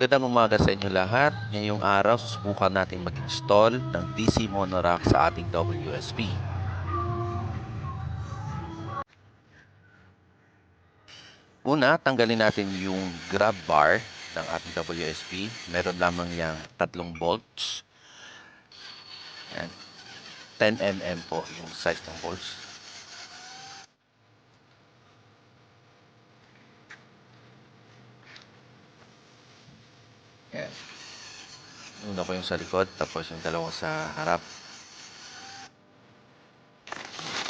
Magandang umaga sa inyo lahat. Ngayong araw, susubukan natin mag-install ng DC monorack sa ating WSP. Una, tanggalin natin yung grab bar ng ating WSP. Meron lamang yung tatlong bolts. Yan. 10 mm po yung size ng bolts. Yan. Una ko yung sa likod, tapos yung dalawa sa harap.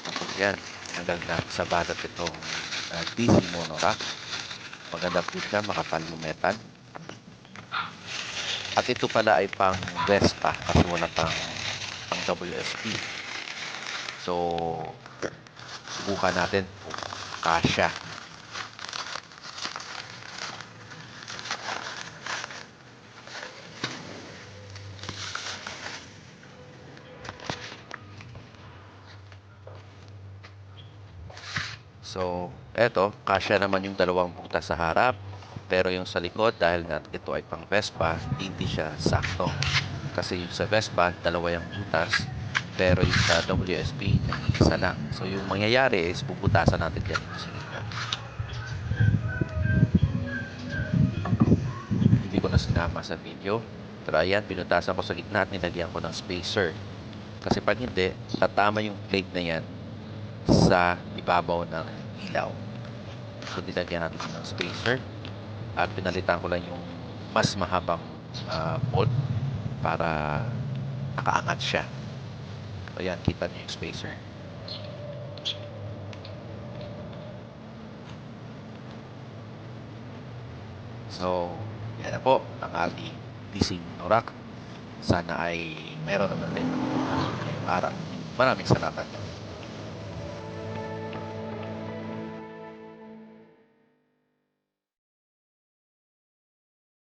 Tapos yan, na sa balat itong uh, DC monorack. Maganda po siya, makapal yung metal. At ito pala ay pang Vespa kasi wala pang, pang WSP. So, subukan natin kung kasya. So, eto, kasya naman yung dalawang butas sa harap. Pero yung sa likod, dahil nga ito ay pang Vespa, hindi siya sakto. Kasi yung sa Vespa, dalawa yung butas. Pero yung sa WSP, isa lang. So, yung mangyayari is bubutasan natin yan. Hindi ko na sinama sa video. Pero ayan, binutasan ko sa gitna at nilagyan ko ng spacer. Kasi pag hindi, tatama yung plate na yan sa ibabaw ng ilaw. So, nilagyan natin ng spacer. At pinalitan ko lang yung mas mahabang ah, bolt para nakaangat siya. So, yan, kita niyo yung spacer. So, yan na po ang ating DC Norak. Sana ay meron naman din araw. Maraming salamat.